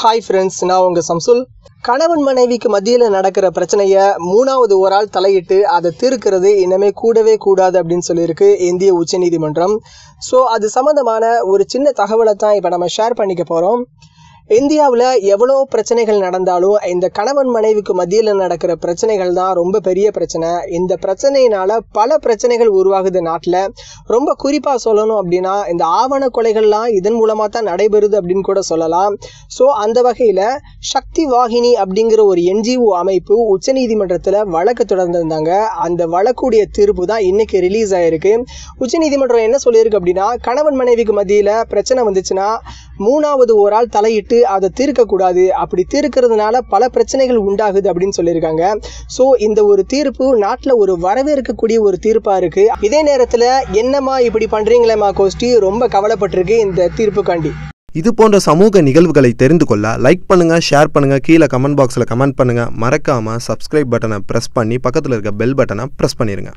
Hi friends நான் உங்கள் சம்சுல். கணவன் மனைவிக்கு மத்தியில் நடக்கிற பிரச்சனையை மூணாவது ஒரு ஆள் தலையிட்டு அதை தீர்க்கிறது இனிமே கூடவே கூடாது அப்படின்னு சொல்லியிருக்கு இந்திய உச்சநீதிமன்றம். ஸோ அது சம்மந்தமான ஒரு சின்ன தகவலை தான் இப்போ நம்ம ஷேர் பண்ணிக்க போகிறோம் இந்தியாவில் எவ்வளோ பிரச்சனைகள் நடந்தாலும் இந்த கணவன் மனைவிக்கு மத்தியில் நடக்கிற பிரச்சனைகள் தான் ரொம்ப பெரிய பிரச்சனை. இந்த பிரச்சனையினால பல பிரச்சனைகள் உருவாகுது நாட்டில். ரொம்ப குறிப்பாக சொல்லணும் அப்படின்னா இந்த ஆவண கொலைகள்லாம் இதன் மூலமாக தான் நடைபெறுது அப்படின்னு கூட சொல்லலாம். ஸோ அந்த வகையில் சக்தி வாகினி அப்படிங்கிற ஒரு என்ஜிஓ அமைப்பு உச்சநீதிமன்றத்தில் வழக்கு தொடர்ந்திருந்தாங்க. அந்த வழக்குடைய தீர்ப்பு தான் இன்னைக்கு ரிலீஸ் ஆயிருக்கு. உச்சநீதிமன்றம் என்ன சொல்லியிருக்கு அப்படின்னா கணவன் மனைவிக்கு மத்தியில் பிரச்சனை வந்துச்சுன்னா மூணாவது ஒரு ஆள் தலையிட்டு அதை தீர்க்கக்கூடாது. அப்படி தீர்க்கிறதுனால பல பிரச்சனைகள் உண்டாகுது அப்படின்னு சொல்லியிருக்காங்க. ஸோ இந்த ஒரு தீர்ப்பு நாட்டில் ஒரு வரவேற்கக்கூடிய ஒரு தீர்ப்பாக இருக்குது இதே நேரத்தில் என்னம்மா இப்படி பண்ணுறீங்களேம்மா கோஷ்டி? ரொம்ப கவலைப்பட்டிருக்கு இந்த தீர்ப்புக்காண்டி. இது போன்ற சமூக நிகழ்வுகளை தெரிந்து கொள்ள லைக் பண்ணுங்க ஷேர் பண்ணுங்க கீழே கமெண்ட் பாக்ஸில் கமெண்ட் பண்ணுங்க. மறக்காம சப்ஸ்கிரைப் பட்டனை ப்ரெஸ் பண்ணி பக்கத்தில் இருக்க பெல் பட்டனை ப்ரெஸ் பண்ணிருங்க.